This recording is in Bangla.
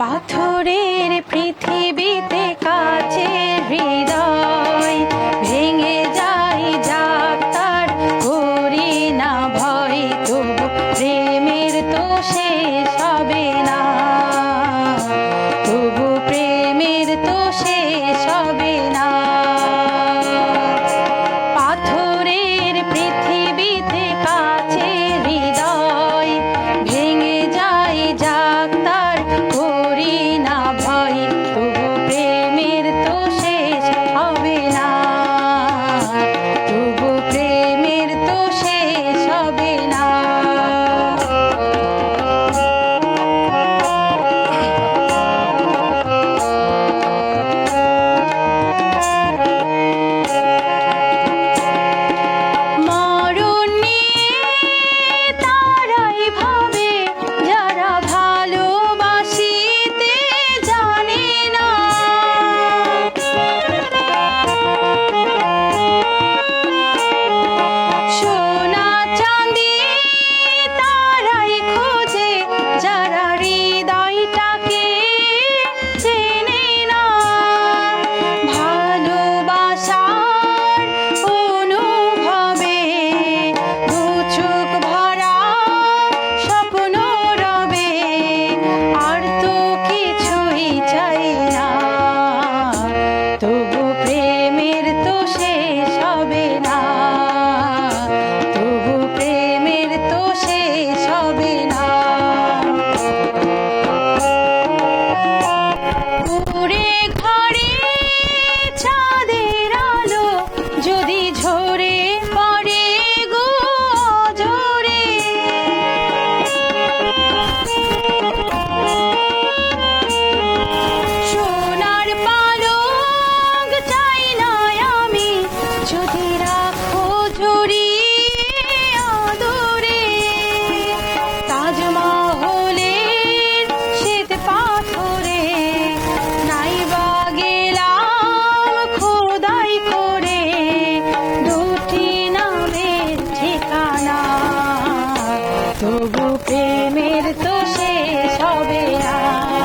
পাথরের পৃথিবীতে কাছে হৃদয় ভেঙে যায় যাক করি না ভয় তো প্রেমের তো শেষ হবে না। তবু প্রেমের তো শেষ হবে Yay! রূপে মের তো সে সবে না